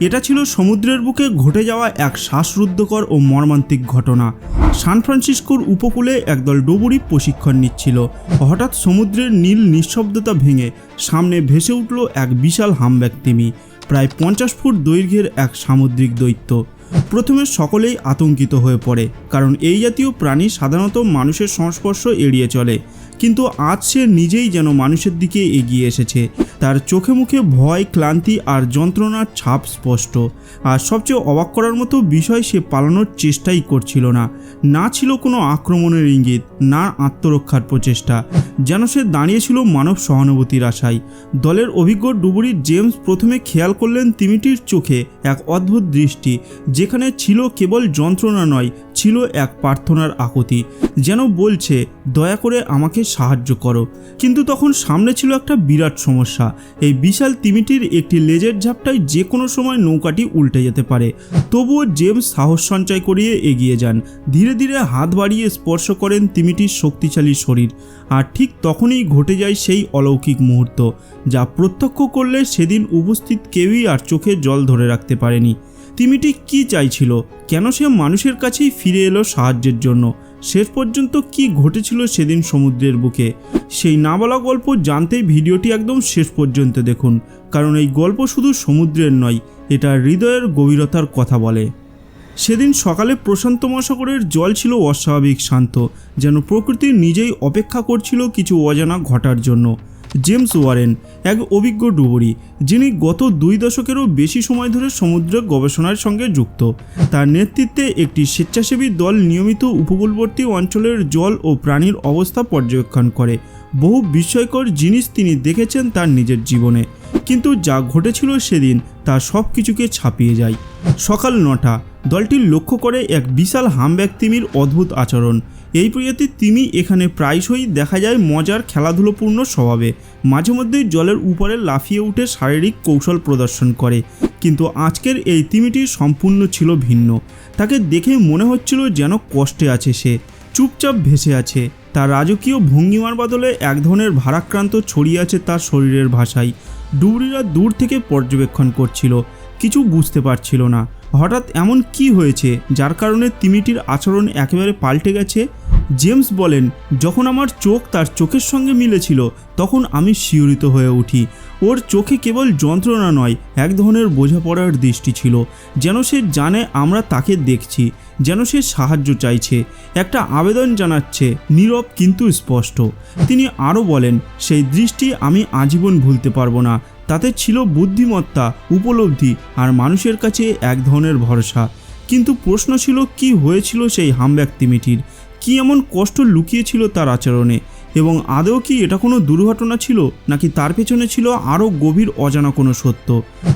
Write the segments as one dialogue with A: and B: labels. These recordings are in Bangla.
A: এটা ছিল সমুদ্রের বুকে ঘটে যাওয়া এক শ্বাসরুদ্ধকর ও মর্মান্তিক ঘটনা। সান ফ্রান্সিসকোর উপকূলে একদল ডুবুরি প্রশিক্ষণ নিচ্ছিল। হঠাৎ সমুদ্রের নীল নিঃশব্দতা ভেঙে সামনে ভেসে উঠল এক বিশাল হামব্যাক তিমি। প্রায় পঞ্চাশ ফুট দৈর্ঘ্যের এক সামুদ্রিক দৈত্য। প্রথমে সকলেই আতঙ্কিত হয়ে পড়ে, কারণ এই জাতীয় প্রাণী সাধারণত মানুষের সংস্পর্শ এড়িয়ে চলে। কিন্তু আজ সে নিজেই যেন মানুষের দিকে এগিয়ে এসেছে। তার চোখে মুখে ভয়, ক্লান্তি আর যন্ত্রণার ছাপ স্পষ্ট। আর সবচেয়ে অবাক করার মতো বিষয়, সে পালানোর চেষ্টাই করছিল না। না ছিল কোনো আক্রমণের ইঙ্গিত, না আত্মরক্ষার প্রচেষ্টা। যেন সে দাঁড়িয়েছিল মানব সহানুভূতির আশায় দলের অভিজ্ঞ ডুবুরি জেমস প্রথমে খেয়াল করলেন তিমিটির চোখে এক অদ্ভুত দৃষ্টি, যেখানে ছিল কেবল যন্ত্রণা নয়, ছিল এক প্রার্থনার আকুতি, যেন বলছে, দয়া করে আমাকে সাহায্য করো। কিন্তু তখন সামনে ছিল একটা বিরাট সমস্যা, এই বিশাল তিমিটির একটি লেজের ঝাপটায় যে কোনো সময় নৌকাটি উল্টে যেতে পারে। তবুও জেমস সাহস সঞ্চয় করিয়ে এগিয়ে যান। ধীরে ধীরে হাত বাড়িয়ে স্পর্শ করেন তিমিটির শক্তিশালী শরীর। আর ঠিক তখনই ঘটে যায় সেই অলৌকিক মুহূর্ত, যা প্রত্যক্ষ করলে সেদিন উপস্থিত কেউই আর চোখে জল ধরে রাখতে পারেনি। তিমিটি কি চাইছিল? কেন সে মানুষের কাছেই ফিরে এলো সাহায্যের জন্য? শেষ পর্যন্ত কি ঘটেছিল সেদিন সমুদ্রের বুকে? সেই না বলা গল্প জানতেই ভিডিওটি একদম শেষ পর্যন্ত দেখুন, কারণ এই গল্প শুধু সমুদ্রের নয়, এটা হৃদয়ের গভীরতার কথা বলে। সেদিন সকালে প্রশান্ত মহাসাগরের জল ছিল অস্বাভাবিক শান্ত যেন প্রকৃতি নিজেই অপেক্ষা করছিল কিছু অজানা ঘটার জন্য। জেমস ওয়ারেন, এক অভিজ্ঞ ডুবুরি, যিনি গত দুই দশকেরও বেশি সময় ধরে সমুদ্র গবেষণার সঙ্গে যুক্ত। তার নেতৃত্বে একটি স্বেচ্ছাসেবী দল নিয়মিত উপকূলবর্তী অঞ্চলের জল ও প্রাণীর অবস্থা পর্যবেক্ষণ করে। বহু বিস্ময়কর জিনিস তিনি দেখেছেন তার নিজের জীবনে। কিন্তু যা ঘটেছিল সেদিন তা সব কিছুকে ছাপিয়ে যায়। সকাল নটা দলটি লক্ষ্য করে এক বিশাল হামব্যাক তিমির অদ্ভুত আচরণ। এই প্রজাতির তিমি এখানে প্রায়শই দেখা যায় মজার খেলাধুলোপূর্ণ স্বভাবে। মাঝে মধ্যেই জলের উপরে লাফিয়ে উঠে শারীরিক কৌশল প্রদর্শন করে। কিন্তু আজকের এই তিমিটি সম্পূর্ণ ছিল ভিন্ন। তাকে দেখে মনে হচ্ছিল যেন কষ্টে আছে সে, চুপচাপ ভেসে আছে। তার রাজকীয় ভঙ্গিমার বদলে এক ধরনের ভারাক্রান্ত ছড়িয়ে আছে তার শরীরের ভাষায়। ডুবরিরা দূর থেকে পর্যবেক্ষণ করছিল কিছু বুঝতে পারছিল না। হঠাৎ এমন কি হয়েছে যার কারণে তিমিটির আচরণ একেবারে পাল্টে গেছে? জেমস বলেন, যখন আমার চোখ তার চোখের সঙ্গে মিলেছিল, তখন আমি শিহরিত হয়ে উঠি। ওর চোখে কেবল যন্ত্রণা নয়, এক ধরনের বোঝাপড়ার দৃষ্টি ছিল। যেন সে জানে আমরা তাকে দেখছি, যেন সে সাহায্য চাইছে। একটা আবেদন জানাচ্ছে, নীরব কিন্তু স্পষ্ট। তিনি আরও বলেন, সেই দৃষ্টি আমি আজীবন ভুলতে পারব না। তাতে ছিল বুদ্ধিমত্তা, উপলব্ধি আর মানুষের কাছে এক ধরনের ভরসা। কিন্তু প্রশ্ন ছিল, কি হয়েছিল সেই হামব্যাক তিমিটির? কি এমন কষ্ট লুকিয়েছিল তার আচরণে? এবং আদৌ কি এটা কোনো দুর্ঘটনা ছিল, নাকি তার পেছনে ছিল আরও গভীর অজানা কোনো সত্য?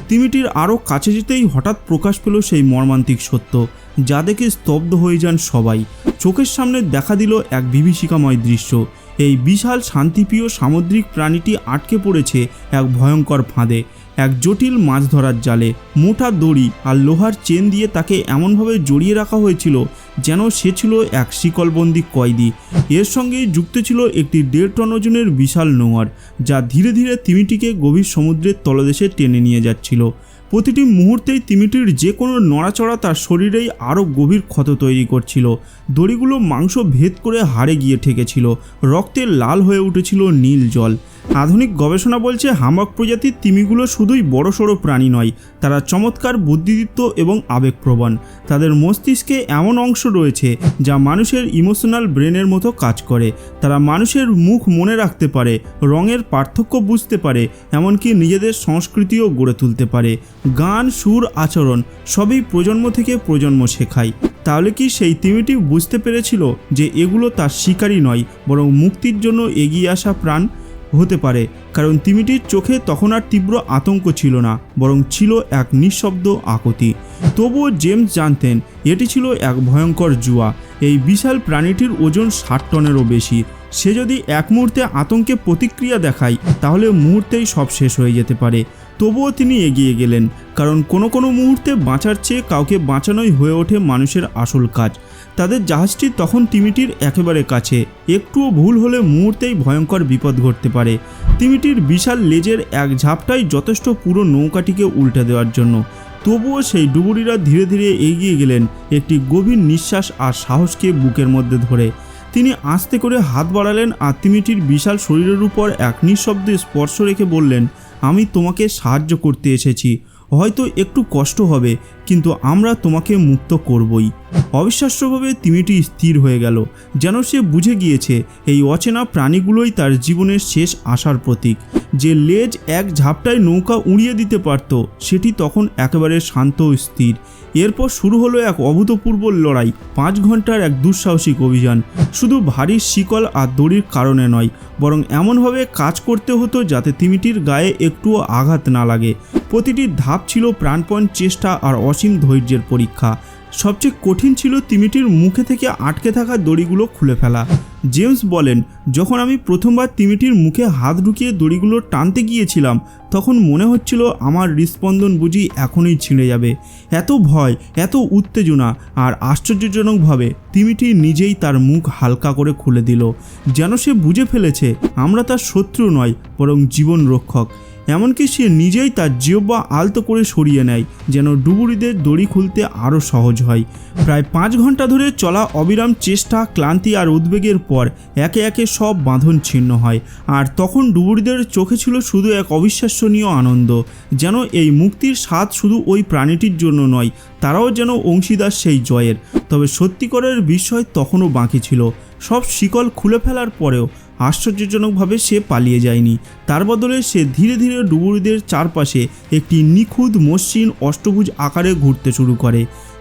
A: তিমিটির আরও কাছে যেতেই হঠাৎ প্রকাশ পেল সেই মর্মান্তিক সত্য, যা দেখে স্তব্ধ হয়ে যান সবাই। চোখের সামনে দেখা দিল এক বিভীষিকাময় দৃশ্য। এই বিশাল শান্তিপ্রিয় সামুদ্রিক প্রাণীটি আটকে পড়েছে এক ভয়ঙ্কর ফাঁদে। এক জটিল মাছ ধরার জালে মোটা দড়ি আর লোহার চেন দিয়ে তাকে এমনভাবে জড়িয়ে রাখা হয়েছিল যেন সে ছিল এক শিকলবন্দি কয়েদি। এর সঙ্গে যুক্ত ছিল একটি দেড় টন ওজনের বিশাল নোয়ার যা ধীরে ধীরে তিমিটিকে গভীর সমুদ্রের তলদেশে টেনে নিয়ে যাচ্ছিল। প্রতিটি মুহূর্তেই তিমিটির যে কোনো নড়াচড়া তার শরীরেই আরও গভীর ক্ষত তৈরি করছিল। দড়িগুলো মাংস ভেদ করে হাড়ে গিয়ে ঠেকেছিল। রক্তের লাল হয়ে উঠেছিল নীল জল। আধুনিক গবেষণা বলছে হামক প্রজাতির তিমিগুলো শুধুই বড়সড় প্রাণী নয়, তারা চমৎকার বুদ্ধিদীপ্ত এবং আবেগপ্রবণ। তাদের মস্তিষ্কে এমন অংশ রয়েছে যা মানুষের ইমোশনাল ব্রেনের মতো কাজ করে। তারা মানুষের মুখ মনে রাখতে পারে, রঙের পার্থক্য বুঝতে পারে, এমনকি নিজেদের সংস্কৃতিও গড়ে তুলতে পারে। গান, সুর, আচরণ সবই প্রজন্ম থেকে প্রজন্ম শেখায়। তাহলে কি সেই তিমিটি বুঝতে পেরেছিল যে এগুলো তার শিকারই নয়, বরং মুক্তির জন্য এগিয়ে আসা প্রাণ? হতে পারে, কারণ তিমিটির চোখে তখন আর তীব্র আতঙ্ক ছিল না, বরং ছিল এক নিঃশব্দ আকতি। তবুও জেমস জানতেন, এটি ছিল এক ভয়ঙ্কর জুয়া। এই বিশাল প্রাণীটির ওজন ষাট টনেরও বেশি। সে যদি এক মুহূর্তে আতঙ্কে প্রতিক্রিয়া দেখায়, তাহলে মুহূর্তেই সব শেষ হয়ে যেতে পারে। তবুও তিনি এগিয়ে গেলেন, কারণ কোনো কোনো মুহূর্তে বাঁচার চেয়ে কাউকে বাঁচানোই হয়ে ওঠে মানুষের আসল কাজ। তাদের জাহাজটি তখন তিমিটির একেবারে কাছে। একটুও ভুল হলে মুহূর্তেই ভয়ঙ্কর বিপদ ঘটতে পারে। তিমিটির বিশাল লেজের এক ঝাপটাই যথেষ্ট পুরো নৌকাটিকে উল্টে দেওয়ার জন্য। তবুও সেই ডুবুরিরা ধীরে ধীরে এগিয়ে গেলেন একটি গভীর নিঃশ্বাস আর সাহসকে বুকের মধ্যে ধরে। তিনি আস্তে করে হাত বাড়ালেন আর তিমিটির বিশাল শরীরের উপর এক নিঃশব্দে স্পর্শ রেখে বললেন আমি তোমাকে সাহায্য করতে এসেছি। হয়তো একটু কষ্ট হবে কিন্তু আমরা তোমাকে মুক্ত করবই। অবিশ্বাস্যভাবে তিমিটি স্থির হয়ে গেল, যেন সে বুঝে গিয়েছে এই অচেনা প্রাণীগুলোই তার জীবনের শেষ আশার প্রতীক। যে লেজ এক ঝাপটায় নৌকা উড়িয়ে দিতে পারত, সেটি তখন একেবারে শান্ত স্থির। এরপর শুরু হলো এক অভূতপূর্ব লড়াই, পাঁচ ঘণ্টার এক দুঃসাহসিক অভিযান। শুধু ভারী শিকল আর দড়ির কারণে নয়, বরং এমনভাবে কাজ করতে হতো যাতে তিমিটির গায়ে একটুও আঘাত না লাগে। প্রতিটি ধাপ ছিল প্রাণপণ চেষ্টা আর অসীম ধৈর্যের পরীক্ষা। সবচেয়ে কঠিন ছিল তিমিটির মুখে থেকে আটকে থাকা দড়িগুলো খুলে ফেলা। জেমস বলেন, যখন আমি প্রথমবার তিমিটির মুখে হাত ঢুকিয়ে দড়িগুলো টানতে গিয়েছিলাম, তখন মনে হচ্ছিল আমার হৃস্পন্দন বুঝি এখনই ছিঁড়ে যাবে। এত ভয়, এত উত্তেজনা আর আশ্চর্যজনকভাবে তিমিটি নিজেই তার মুখ হালকা করে খুলে দিল। যেন সে বুঝে ফেলেছে, আমরা তার শত্রু নয়, বরং জীবন রক্ষক। এমনকি সে নিজেই তার জিহ্বা আলতো করে সরিয়ে নেয়, যেন ডুবুরিদের দড়ি খুলতে আরও সহজ হয়। প্রায় পাঁচ ঘণ্টা ধরে চলা অবিরাম চেষ্টা, ক্লান্তি আর উদ্বেগের পর একে একে সব বাঁধন ছিন্ন হয়, আর তখন ডুবুরিদের চোখে ছিল শুধু এক অবিশ্বাসনীয় আনন্দ, যেন এই মুক্তির স্বাদ শুধু ওই প্রাণীটির জন্য নয়, তারাও যেন অংশীদার সেই জয়ের। তবে সত্যিকরের বিষয় তখনও বাকি ছিল। সব শিকল খুলে ফেলার পরেও আশ্চর্যজনকভাবে সে পালিয়ে যায়নি। তার বদলে সে ধীরে ধীরে ডুবুরিদের চারপাশে একটি নিখুঁত মসৃণ অষ্টভুজ আকারে ঘুরতে শুরু করে।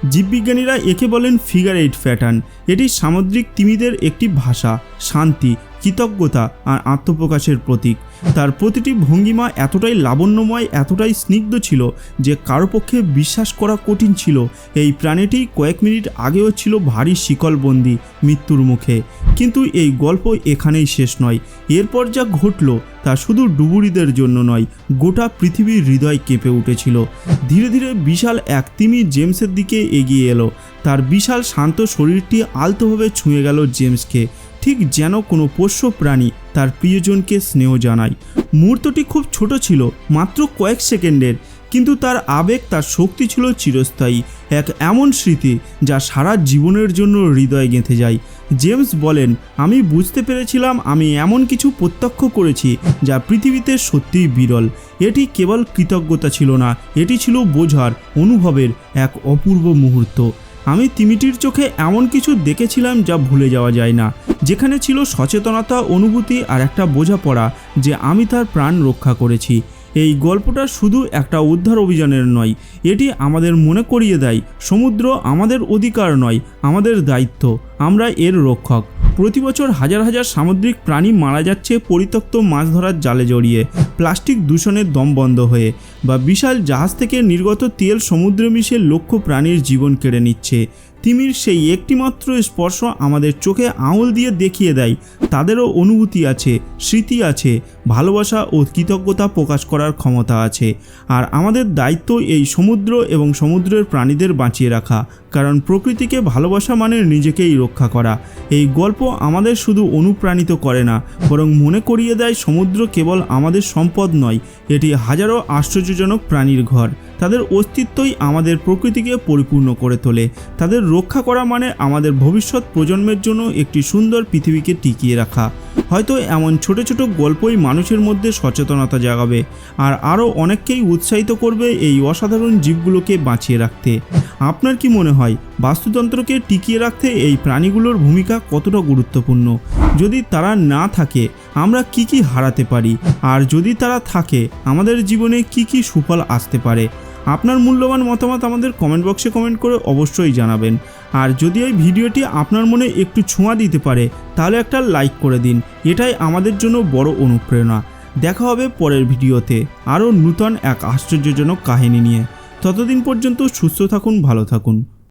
A: জীববিজ্ঞানীরা একে বলেন ফিগার এইট প্যাটার্ন। এটি সামুদ্রিক তিমিদের একটি ভাষা, শান্তি কৃতজ্ঞতা আর আত্মপ্রকাশের প্রতীক। তার প্রতিটি ভঙ্গিমা এতটাই লাবণ্যময়, এতটাই স্নিগ্ধ ছিল যে কারও পক্ষে বিশ্বাস করা কঠিন ছিল। এই প্রাণীটি কয়েক মিনিট আগেও ছিল ভারী শিকলবন্দি মৃত্যুর মুখে। কিন্তু এই গল্প এখানেই শেষ নয়। এরপর যা ঘটল তা শুধু ডুবুরিদের জন্য নয়, গোটা পৃথিবীর হৃদয় কেঁপে উঠেছিল। ধীরে ধীরে বিশাল এক তিমি জেমসের দিকে এগিয়ে এলো। তার বিশাল শান্ত শরীরটি আলতোভাবে ছুঁয়ে গেল জেমসকে। ঠিক যেন কোনো পোষ্য প্রাণী তার প্রিয়জনকে স্নেহ জানায়। মুহূর্তটি খুব ছোট ছিল, মাত্র কয়েক সেকেন্ডের, কিন্তু তার আবেগ, তার শক্তি ছিল চিরস্থায়ী, এক এমন স্মৃতি যা সারা জীবনের জন্য হৃদয়ে গেঁথে যায়। জেমস বলেন, আমি বুঝতে পেরেছিলাম আমি এমন কিছু প্রত্যক্ষ করেছি যা পৃথিবীতে সত্যিই বিরল। এটি কেবল কৃতজ্ঞতা ছিল না, এটি ছিল বোঝার, অনুভবের এক অপূর্ব মুহূর্ত। আমি তিমিটির চোখে এমন কিছু দেখেছিলাম যা ভুলে যাওয়া যায় না, যেখানে ছিল সচেতনতা, অনুভূতি আর একটা বোঝাপড়া যে আমি তার প্রাণ রক্ষা করেছি। এই গল্পটা শুধু একটা উদ্ধার অভিযানের নয়, এটি আমাদের মনে করিয়ে দেয়, সমুদ্র আমাদের অধিকার নয়, আমাদের দায়িত্ব, আমরা এর রক্ষক। প্রতি বছর হাজার হাজার সামুদ্রিক প্রাণী মারা যাচ্ছে পরিত্যক্ত মাছ ধরার জালে জড়িয়ে, প্লাস্টিক দূষণের দম বন্ধ হয়ে বা বিশাল জাহাজ থেকে নির্গত তেল সমুদ্রে মিশে লক্ষ প্রাণীর জীবন কেড়ে নিচ্ছে। তিমির সেই একটিমাত্র স্পর্শ আমাদের চোখে আঙুল দিয়ে দেখিয়ে দেয়। তাদেরও অনুভূতি আছে, স্মৃতি আছে, ভালোবাসা ও কৃতজ্ঞতা প্রকাশ করার ক্ষমতা আছে। আর আমাদের দায়িত্ব এই সমুদ্র এবং সমুদ্রের প্রাণীদের বাঁচিয়ে রাখা, কারণ প্রকৃতিকে ভালোবাসা মানে নিজেকেই রক্ষা করা। এই গল্প আমাদের শুধু অনুপ্রাণিত করে না, বরং মনে করিয়ে দেয় সমুদ্র কেবল আমাদের সম্পদ নয়, এটি হাজারো আশ্চর্যজনক প্রাণীর ঘর। তাদের অস্তিত্বই আমাদের প্রকৃতিকে পরিপূর্ণ করে তোলে। তাদের রক্ষা করা মানে আমাদের ভবিষ্যৎ প্রজন্মের জন্য একটি সুন্দর পৃথিবীকে টিকিয়ে রাখা। হয়তো এমন ছোট ছোট গল্পই মানুষের মধ্যে সচেতনতা জাগাবে আর আরও অনেককেই উৎসাহিত করবে এই অসাধারণ জীবগুলোকে বাঁচিয়ে রাখতে। আপনার কি মনে হয়, বাস্তুতন্ত্রকে টিকিয়ে রাখতে এই প্রাণীগুলোর ভূমিকা কতটা গুরুত্বপূর্ণ? যদি তারা না থাকে, আমরা কি কি হারাতে পারি? আর যদি তারা থাকে, আমাদের জীবনে কি কি সুফল আসতে পারে? আপনার মূল্যবান মতামত আমাদের কমেন্ট বক্সে কমেন্ট করে অবশ্যই জানাবেন। আর যদি এই ভিডিওটি আপনার মনে একটু ছোঁয়া দিতে পারে, তাহলে একটা লাইক করে দিন। এটাই আমাদের জন্য বড় অনুপ্রেরণা। দেখা হবে পরের ভিডিওতে। আরও নূতন এক আশ্চর্যজনক কাহিনী নিয়ে। ততদিন পর্যন্ত সুস্থ থাকুন, ভালো থাকুন।